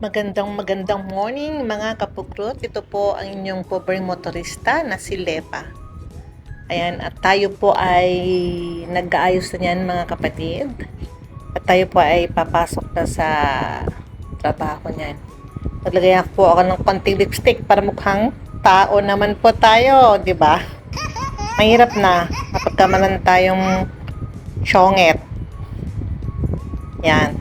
Magandang magandang morning mga kapukrot. Ito po ang inyong pobreng motorista na si Lepa. Ayan, at tayo po ay nag-aayos na niyan mga kapatid. At tayo po ay papasok na sa trabaho niyan. Naglagay po ako ng konting lipstick para mukhang tao naman po tayo, di ba? Mahirap na kapag kamalan tayong syonget. Yan.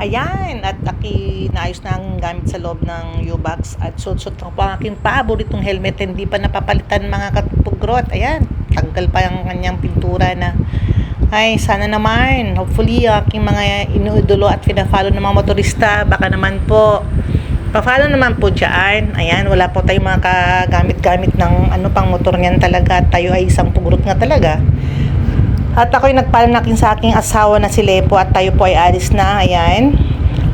Ayan, at aki naayos na ang gamit sa loob ng U-Box at suot-suot ko ang aking paboritong helmet hindi pa napapalitan mga katugrot. Ayan, tanggal pa ang kanyang pintura na ay sana naman, hopefully aking mga inuidolo at pinafollow ng mga motorista, baka naman po pa-follow naman po dyan. Ayan, wala po tayong mga kagamit-gamit ng ano pang motor niyan talaga. Tayo ay isang pugrot nga talaga. At ako'y nagpalanakin sa aking asawa na si Lepo at tayo po ay alis na. Ayan.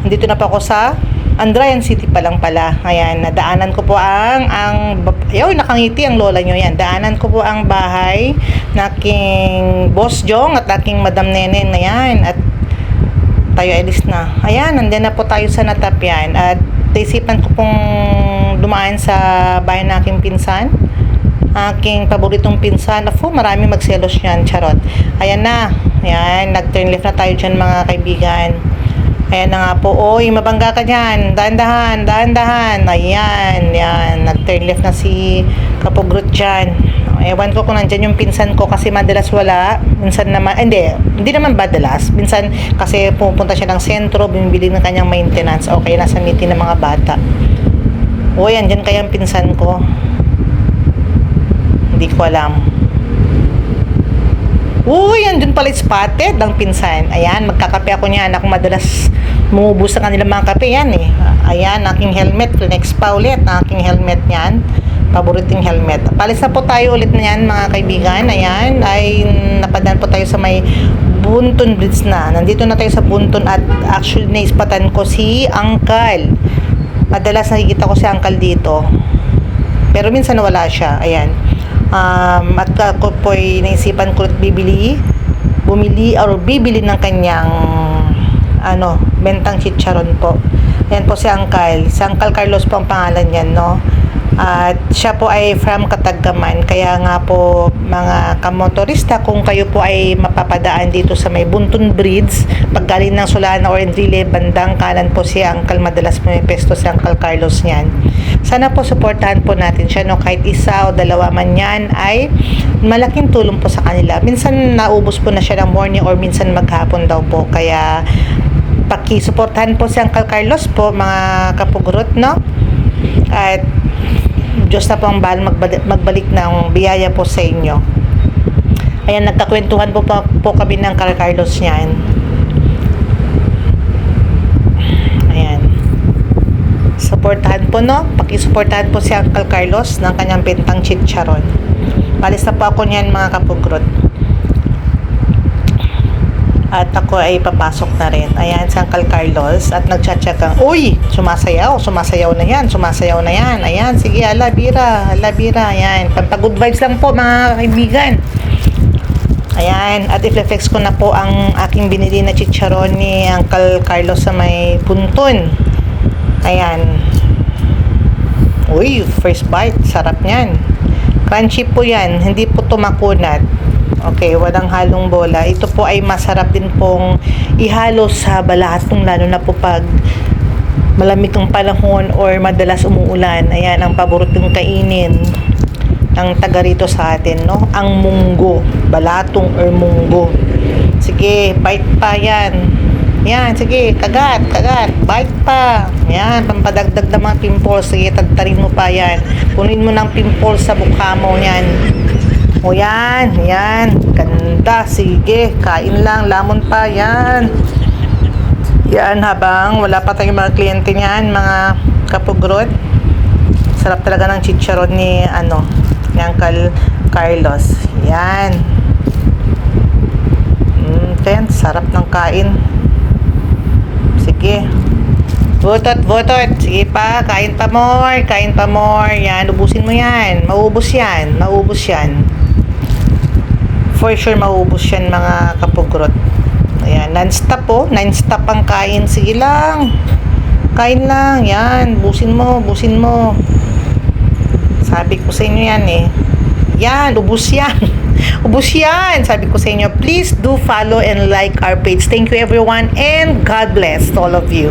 Nandito na po ako sa Andrayan City pa lang pala. Ayan, nadaanan ko po ang ang ayo nakangiti ang lola nyo yan. Daanan ko po ang bahay ng aking boss Jong at aking madam Nenen na yan. At tayo ay alis na. Ayan, nandiyan na po tayo sa Natapyan. At naisipan ko pong dumaan sa bahay ng aking pinsan aking paboritong pinsan. Ako, marami magselos yan, charot. Ayan na. Ayan, nag-turn left na tayo dyan mga kaibigan. Ayan na nga po. Oy, mabangga ka dyan. Dahan-dahan, dahan-dahan. Ayan, yan. Nag-turn left na si Kapugrut dyan. Ewan ko kung nandyan yung pinsan ko kasi madalas wala. Minsan naman, hindi, hindi naman madalas. Minsan kasi pupunta siya ng sentro, bumibili ng kanyang maintenance o kaya nasa meeting ng mga bata. Uy, andyan kaya ang pinsan ko. Hindi ko alam. Uy, andun pala spotted ang pinsan. Ayan, magkakape ako niyan. Ako madalas mumubos sa kanilang mga kape yan eh. Ayan, aking helmet. Next pa ulit, aking helmet niyan. Paboritong helmet. Palis na po tayo ulit na yan mga kaibigan. Ayan, ay napadaan po tayo sa may Buntun Bridge na. Nandito na tayo sa Buntun at actually naispatan ko si Uncle. Madalas nakikita ko si Uncle dito. Pero minsan wala siya. Ayan. Um, at ako po ay naisipan ko bibili, bumili or bibili ng kanyang ano, bentang chicharon po. Yan po si Uncle. Si Uncle Carlos po ang pangalan niyan, no? At siya po ay from Katagaman. Kaya nga po mga kamotorista, kung kayo po ay mapapadaan dito sa may Buntun Bridge, pag galing ng Solana or Enrile, bandang kanan po si Uncle. Madalas may si Uncle Carlos niyan. Sana po supportahan po natin siya, no? Kahit isa o dalawa man yan ay malaking tulong po sa kanila. Minsan naubos po na siya ng morning or minsan maghapon daw po. Kaya pakisuportahan po si Uncle Carlos po, mga kapugurot, no? At Diyos na po ang bahal magbalik, magbalik ng biyaya po sa inyo. Ayan, nagkakwentuhan po, po, po kami ng Uncle Carlos niyan. Ayan. Supportahan po, no? Pakisuportahan po si Uncle Carlos ng kanyang bentang chicharon. Palis na po ako niyan, mga kapugrot. At ako ay papasok na rin. Ayan, si Uncle Carlos. At nagchatchagang, Uy! Sumasayaw. Sumasayaw na yan. Sumasayaw na yan. Ayan, sige, ala, bira. Ala, bira. Ayan. Pampag-good vibes lang po, mga kaibigan. Ayan. At i-flex ko na po ang aking binili na chicharon ni Uncle Carlos sa may puntun. Ayan. Uy, first bite. Sarap niyan. Crunchy po yan. Hindi po tumakunat. Okay, walang halong bola. Ito po ay masarap din pong ihalo sa balatong lalo na po pag malamig ang panahon or madalas umuulan. Ayan, ang paboritong kainin ng taga rito sa atin, no? Ang munggo. Balatong or munggo. Sige, bite pa yan. Yan, sige, kagat, kagat, bite pa. Yan, pampadagdag ng mga pimples. Sige, tagtarin mo pa yan. Punin mo ng pimples sa mukha mo yan. O yan, yan. Ganda. Sige, kain lang. Lamon pa. Yan. Yan, habang wala pa tayong mga kliyente niyan, mga kapugrot. Sarap talaga ng chicharon ni, ano, ni Uncle Carlos. Yan. Mm, ten, sarap ng kain. Sige. Votot, votot. Sige pa, kain pa more, kain pa more. Yan, ubusin mo yan. Maubos yan, maubos yan. For sure, maubos yan mga kapugrot. Ayan, non-stop po. Non-stop ang kain. Sige lang. Kain lang. Yan. Busin mo. Busin mo. Sabi ko sa inyo yan eh. Yan. Ubus yan. ubus yan. Sabi ko sa inyo. Please do follow and like our page. Thank you everyone. And God bless all of you.